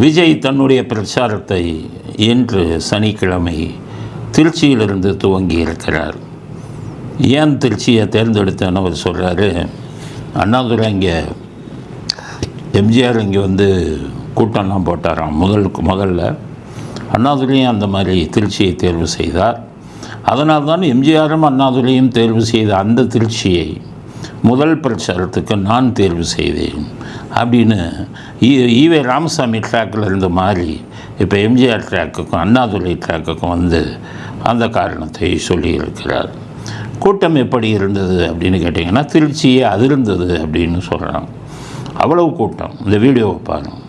விஜய் தன்னுடைய பிரச்சாரத்தை இன்று சனிக்கிழமை திருச்சியிலிருந்து துவங்கி இருக்கிறார். ஏன் திருச்சியை தேர்ந்தெடுத்தேன்னு அவர் சொல்கிறாரு அண்ணாதுரை இங்கே எம்ஜிஆர் இங்கே வந்து கூட்டம்லாம் போட்டாராம் முதல் முதல்ல. அண்ணாதுரையும் அந்த மாதிரி திருச்சியை தேர்வு செய்தார். அதனால் தான் எம்ஜிஆரும் அண்ணாதுரையும் தேர்வு செய்த அந்த திருச்சியை முதல் பிரச்சாரத்துக்கு நான் தேர்வு செய்தேன். அப்படின்னு ஈவே ராமசாமி ட்ராக்கில் இருந்த மாதிரி இப்போ எம்ஜிஆர் ட்ராக்குக்கும் அண்ணாதுரை ட்ராக்குக்கும் வந்து அந்த காரணத்தை சொல்லியிருக்கிறார். கூட்டம் எப்படி இருந்தது அப்படின்னு கேட்டிங்கன்னா திருச்சியே அதிர்ந்தது அப்படின்னு சொல்கிறாங்க அவ்வளவு கூட்டம். இந்த வீடியோவை பாருங்கள்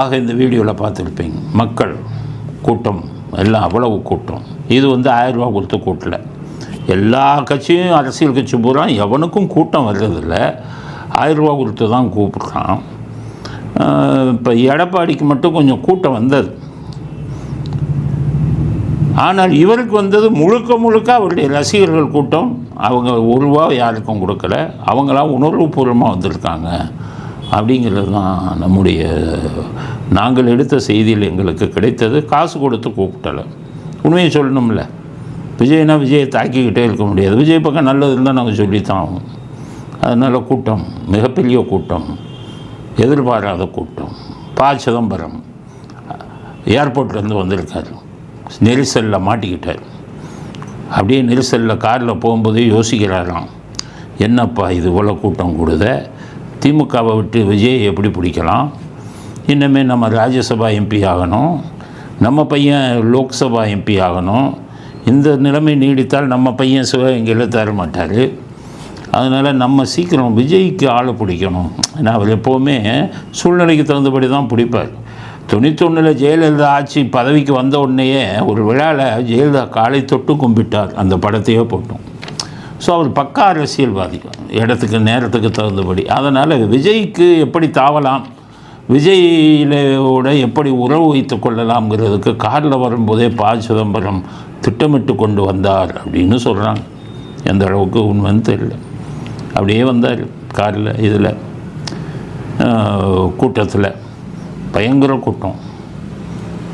ஆக இந்த வீடியோவில் பார்த்துருப்பீங்க. மக்கள் கூட்டம் எல்லாம் அவ்வளவு கூட்டம். இது வந்து ஆயிரம் ரூபா கொடுத்து கூட்டல. எல்லா கட்சியும் அரசியல் கட்சி பூரா எவனுக்கும் கூட்டம் வர்றதில்ல. ஆயிரம் ரூபா கொடுத்து தான் கூப்பிட்றான். இப்போ எடப்பாடிக்கு மட்டும் கொஞ்சம் கூட்டம் வந்தது. ஆனால் இவருக்கு வந்தது முழுக்க முழுக்க அவருடைய ரசிகர்கள் கூட்டம். அவங்க ஒரு ரூபா யாருக்கும் கொடுக்கல. அவங்களாம் உணர்வுபூர்வமாக வந்திருக்காங்க. அப்படிங்கிறது தான் நம்முடைய நாங்கள் எடுத்த செய்தியில் எங்களுக்கு கிடைத்தது. காசு கொடுத்து கூப்பிட்டலை. உண்மையை சொல்லணும்ல. விஜய்னா விஜயை தாக்கிக்கிட்டே இருக்க முடியாது. விஜய் பக்கம் நல்லது இருந்தால் நாங்கள் சொல்லித்தான் ஆகும் அதனால் கூட்டம் மிகப்பெரிய கூட்டம். எதிர்பாராத கூட்டம். ப சிதம்பரம் ஏர்போர்ட்லேருந்து வந்திருக்கார். நெரிசலில் மாட்டிக்கிட்டார். அப்படியே நெரிசலில் காரில் போகும்போதே யோசிக்கிறாராம். என்னப்பா இது இவ்வளோ கூட்டம் கூடுத? திமுகவை விட்டு விஜயை எப்படி பிடிக்கலாம்? இன்னுமே நம்ம ராஜ்யசபா எம்பி ஆகணும். நம்ம பையன் லோக்சபா எம்பி ஆகணும். இந்த நிலைமை நீடித்தால் நம்ம பையன் சிவகங்கையில் தர மாட்டார். அதனால் நம்ம சீக்கிரம் விஜய்க்கு ஆளை பிடிக்கணும். ஏன்னா அவர் எப்போவுமே சூழ்நிலைக்கு தகுந்தபடி தான் பிடிப்பார். தொண்ணூத்தொன்னில் ஜெயலலிதா ஆட்சி பதவிக்கு வந்த உடனேயே ஒரு விழாவில் ஜெயலலிதா காலை தொட்டு கும்பிட்டார். அந்த படத்தையே போட்டோம். ஸோ அவர் பக்கா அரசியல்வாதி. இடத்துக்கு நேரத்துக்கு தகுந்தபடி. அதனால் விஜய்க்கு எப்படி தாவலாம்? விஜயிலோட எப்படி உறவு வைத்து கொள்ளலாம்ங்கிறதுக்கு காரில் வரும்போதே ப. சிதம்பரம் திட்டமிட்டு கொண்டு வந்தார் அப்படின்னு சொல்கிறாங்க. எந்த அளவுக்கு உண்மைன்னு தெரியல. அப்படியே வந்தார் காரில் இதில். கூட்டத்தில். பயங்கர கூட்டம்.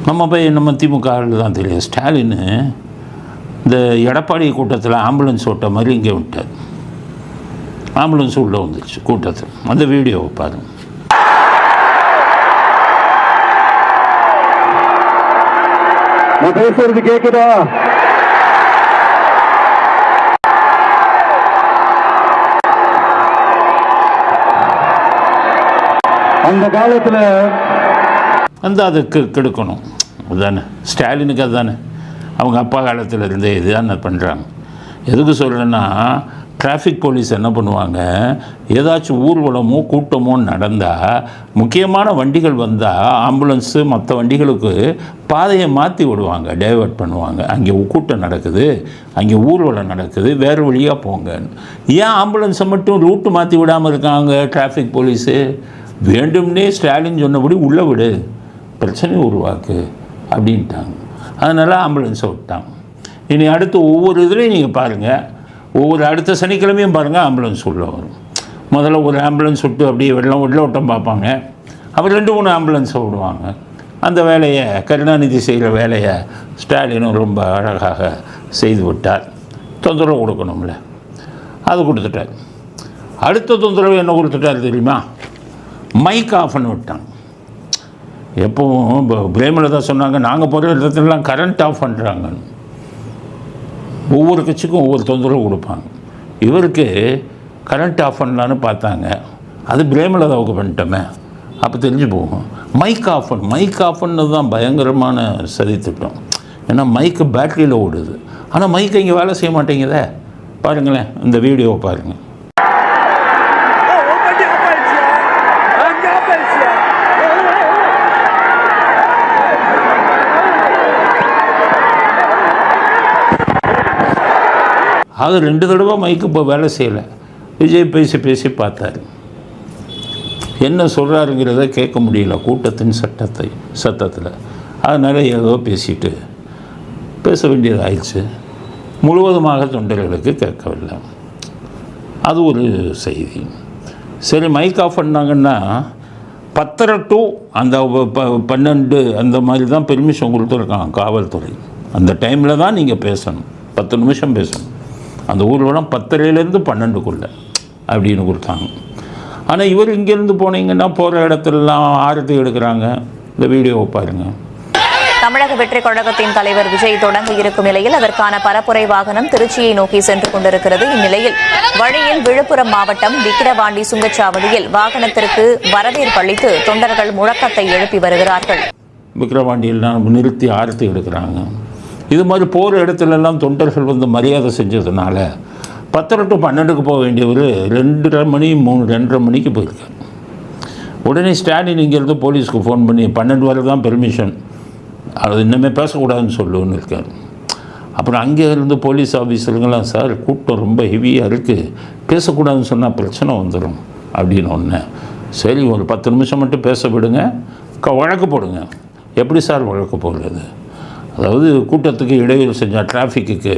நம்ம போய் நம்ம திமுக தான் தெரியும். ஸ்டாலின்னு இந்த எடப்பாடி கூட்டத்தில் ஆம்புலன்ஸ் ஓட்ட மாதிரி இங்கே விட்டார். ஆம்புலன்ஸ் உள்ளே வந்துச்சு கூட்டத்தில். அந்த வீடியோவை பாருங்க. நான் பேசுறது கேக்குதா? அந்த காலத்துல வந்து அதுக்கு கெடுக்கணும். அதுதானே ஸ்டாலினுக்கு அதுதானே அவங்க அப்பா காலத்தில் இருந்தே இதுதான் பண்ணுறாங்க எதுக்கு சொல்கிறேன்னா டிராஃபிக் போலீஸ் என்ன பண்ணுவாங்க? ஏதாச்சும் ஊர்வலமோ கூட்டமோ நடந்தால் முக்கியமான வண்டிகள் வந்தால் ஆம்புலன்ஸு மற்ற வண்டிகளுக்கு பாதையை மாற்றி விடுவாங்க டைவர்ட் பண்ணுவாங்க. அங்கே கூட்டம் நடக்குது அங்கே ஊர்வலம் நடக்குது வேறு வழியாக போங்க. ஏன் ஆம்புலன்ஸை மட்டும் ரூட்டு மாற்றி விடாமல் இருக்காங்க டிராஃபிக் போலீஸு வேண்டும்னே ஸ்டாலின் சொன்னபடி உள்ளே விடு பிரச்சனை உருவாக்கு அப்படின்ட்டாங்க. அதனால் ஆம்புலன்ஸை விட்டான். இனி அடுத்து ஒவ்வொரு இதுலேயும் நீங்கள் பாருங்கள் ஒவ்வொரு அடுத்த சனிக்கிழமையும் பாருங்கள் ஆம்புலன்ஸ் உள்ளே வரும். முதல்ல ஒரு ஆம்புலன்ஸ் விட்டு அப்படியே வெள்ளம் ஓட்டம் பார்ப்பாங்க. அப்புறம் ரெண்டு மூணு ஆம்புலன்ஸை விடுவாங்க. அந்த வேலையை கருணாநிதி செய்கிற வேலையை ஸ்டாலினும் ரொம்ப அழகாக செய்து விட்டார். தொந்தரவு கொடுக்கணும்ல. அது கொடுத்துட்டார். அடுத்த தொந்தரவு என்ன கொடுத்துட்டார் தெரியுமா? மைக் ஆஃப் பண்ணி விட்டாங்க. எப்பவும் இப்போ பிரேமலதா சொன்னாங்க நாங்கள் போகிற இடத்துலலாம் கரண்ட் ஆஃப் பண்ணுறாங்கன்னு ஒவ்வொரு கட்சிக்கும் ஒவ்வொரு தொந்தரவு கொடுப்பாங்க. இவருக்கு கரண்ட் ஆஃப் பண்ணலான்னு பார்த்தாங்க. அது பிரேமலதாவுக்கு பண்ணிட்டோமே. அப்போ தெரிஞ்சு போகும். மைக் ஆஃப் பண்ண மைக் ஆஃப் பண்ணது தான் பயங்கரமான சதி ஏன்னா மைக்கு பேட்டரியில் ஓடுது. ஆனால் மைக்கு இங்கே வேலை செய்ய மாட்டேங்குதே. பாருங்களேன் இந்த வீடியோவை பாருங்கள் ஆக ரெண்டு தடவை மைக்கு இப்போ வேலை செய்யலை. விஜய் பேசி பேசி பார்த்தாரு. என்ன சொல்கிறாருங்கிறத கேட்க முடியல கூட்டத்தின் சட்டத்தை சத்தத்தில் அதனால் ஏதோ பேசிட்டு பேச வேண்டியது ஆயிடுச்சு முழுவதுமாக தொண்டர்களுக்கு கேட்கவில்லை. அது ஒரு செய்தி. சரி மைக் ஆஃப் பண்ணாங்கன்னா பத்தரை டு அந்த ப- பன்னெண்டு அந்த மாதிரி தான் பெர்மிஷன் கொடுத்துருக்காங்க காவல்துறை. அந்த டைமில் தான் நீங்கள் பேசணும். பத்து நிமிஷம் பேசணும். அந்த ஊர்வலம் பத்தரைலேருந்து பன்னெண்டுக்குள்ளே அப்படின்னு கொடுத்தாங்க. ஆனால் இவர் இங்கேருந்து போனீங்கன்னா போகிற இடத்துலலாம் ஆரத்தி எடுக்கிறாங்க. இந்த வீடியோவை பாருங்கள் தமிழக வெற்றி கழகத்தின் தலைவர் விஜய் தொடங்க இருக்கும் நிலையில் அதற்கான பரப்புரை வாகனம் திருச்சியை நோக்கி சென்று கொண்டிருக்கிறது. இந்நிலையில் வழியில் விழுப்புரம் மாவட்டம் விக்கிரவாண்டி சுங்கச்சாவடியில் வாகனத்திற்கு வரவேற்பு அளித்து தொண்டர்கள் முழக்கத்தை எழுப்பி வருகிறார்கள். விக்கிரவாண்டியெல்லாம் நிறுத்தி ஆரத்தி எடுக்கிறாங்க. இது மாதிரி போகிற இடத்துலலாம் தொண்டர்கள் வந்து மரியாதை செஞ்சதுனால பத்தரை டு பன்னெண்டுக்கு போக வேண்டியவர் ரெண்டரை மணி மூணு ரெண்டரை மணிக்கு போயிருக்கார். உடனே ஸ்டாலின் இங்கேருந்து போலீஸ்க்கு ஃபோன் பண்ணி பன்னெண்டு வரை தான் பெர்மிஷன் அது இன்னுமே பேசக்கூடாதுன்னு சொல்லுன்னு இருக்கார். அப்புறம் அங்கே இருந்து போலீஸ் ஆஃபீஸருங்களாம் சார் கூட்டம் ரொம்ப ஹெவியாக இருக்குது பேசக்கூடாதுன்னு சொன்னால் பிரச்சனை வந்துடும் அப்படின்னு ஒன்று சரி ஒரு பத்து நிமிஷம் மட்டும் பேச விடுங்க. க வழக்கு போடுங்க. எப்படி சார் வழக்கு போடுறது? அதாவது கூட்டத்துக்கு இடையூறு செஞ்சால் டிராஃபிக்குக்கு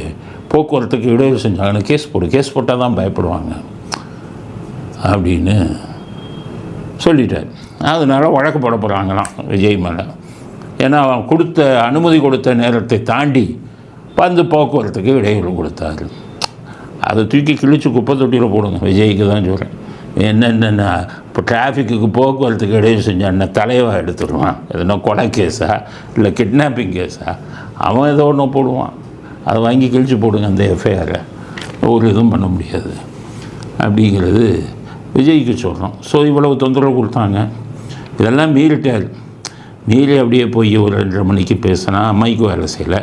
போக்குவரத்துக்கு இடையூறு செஞ்சாங்கன்னு கேஸ் போடு கேஸ் போட்டால் தான் பயப்படுவாங்க. அப்படின்னு சொல்லிட்டார். அதனால் வழக்கு போட போகிறாங்களாம் விஜய் மேலே. ஏன்னா அவன் கொடுத்த அனுமதி கொடுத்த நேரத்தை தாண்டி வந்து போக்குவரத்துக்கு இடையூறு கொடுத்தாரு. அதை தூக்கி கிழிச்சு குப்பை தொட்டியில் போடுங்க. விஜய்க்கு தான் சொல்கிறேன் என்னென்ன இப்போ டிராஃபிக்குக்கு போக்குவரத்துக்கு இடையே செஞ்சான்னா தலைவா எடுத்துருவான். எதுனா கொலை கேஸா இல்லை கிட்னாப்பிங் கேஸா அவன் ஏதோ ஒன்று போடுவான். அதை வாங்கி கிழிச்சு போடுங்க அந்த எஃப்ஐஆரை ஒரு இதுவும் பண்ண முடியாது. அப்படிங்கிறது விஜய்க்கு சொல்கிறோம் ஸோ இவ்வளவு தொந்தரவு கொடுத்தாங்க. இதெல்லாம் மீறிட்டார். மீறி அப்படியே போய் ஒரு ரெண்டரை மணிக்கு பேசினா அம்மைக்கு வேலை செய்யலை.